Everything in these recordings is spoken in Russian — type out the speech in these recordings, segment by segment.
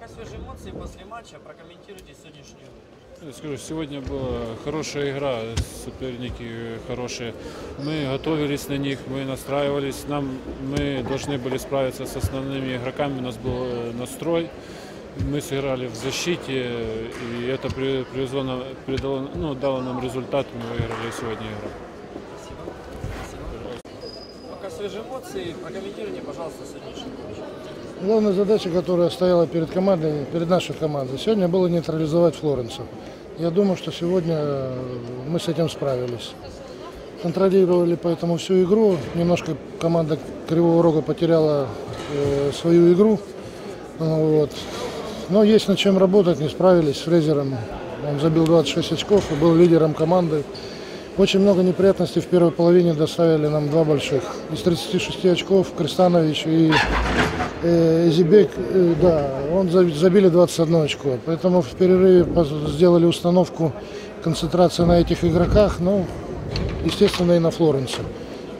Пока свежие эмоции после матча, прокомментируйте сегодняшнюю игру. Я скажу, сегодня была хорошая игра, соперники хорошие. Мы готовились на них, мы настраивались. Нам, мы должны были справиться с основными игроками, у нас был э, настрой. Мы сыграли в защите, и это при- привезло нам- придало, ну, дало нам результат, мы выиграли сегодня игру. Спасибо. Спасибо. Пока свежие эмоции, прокомментируйте, пожалуйста, сегодняшний матч. Главная задача, которая стояла перед командой, перед нашей командой, сегодня было нейтрализовать Флоренса. Я думаю, что сегодня э, мы с этим справились. Контролировали поэтому всю игру. Немножко команда Кривого Рога потеряла э, свою игру. Вот. Но есть над чем работать, не справились с Фрезером. Он забил 26 очков и был лидером команды. Очень много неприятностей в первой половине доставили нам два больших. Из 36 очков Кристанович и э, Зибек, э, да, он за- забили 21 очко. Поэтому в перерыве сделали установку концентрации на этих игроках, ну, естественно, и на Флоренсе.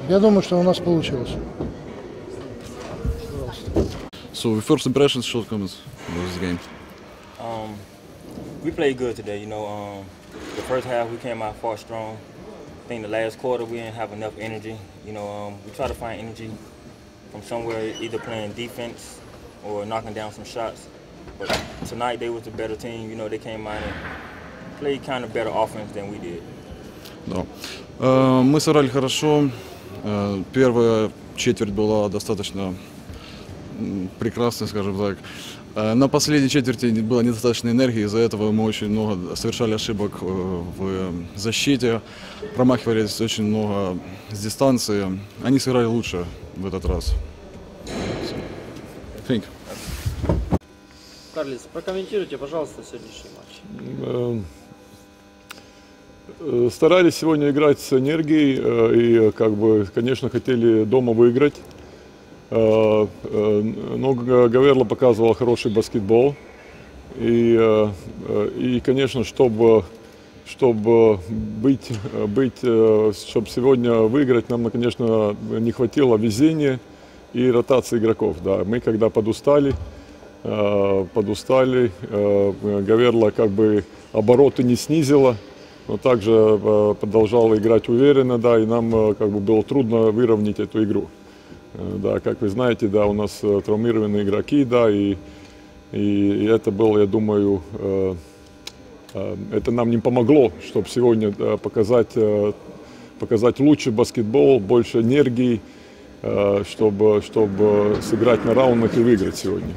Я думаю, что у нас получилось. So, first impressions, short comments about this game. Um, we played good today. You know, um, the first half we came out far strong. I think the last quarter we didn't have enough energy. You know, um, we try to find energy from somewhere, either playing defense or knocking down some shots. But tonight they was the better team. You know, they came out and played kind of better offense than we did. Да. Э, Мы сыграли хорошо. Э, Первая четверть была достаточно м, прекрасной, скажем так. Э, На последней четверти было недостаточно энергии, из-за этого мы очень много совершали ошибок э, в защите, промахивались очень много с дистанции. Они сыграли лучше в этот раз. Think. Карлис, прокомментируйте, пожалуйста, сегодняшний матч. Э, Старались сегодня играть с энергией и, как бы, конечно, хотели дома выиграть. Э, э, Но Га- Гаверло показывал хороший баскетбол. И, э, и конечно, чтобы, чтобы быть, быть, чтобы сегодня выиграть, нам, конечно, не хватило везения и ротации игроков. Да. Мы когда подустали, подустали. Гаверла как бы обороты не снизила, но также продолжала играть уверенно, да, и нам как бы было трудно выровнять эту игру. Э, Да, как вы знаете, да, у нас э, травмированные игроки, да, и, и это было, я думаю, э, это нам не помогло, чтобы сегодня показать, показать лучший баскетбол, больше энергии, чтобы, чтобы сыграть на раундах и выиграть сегодня.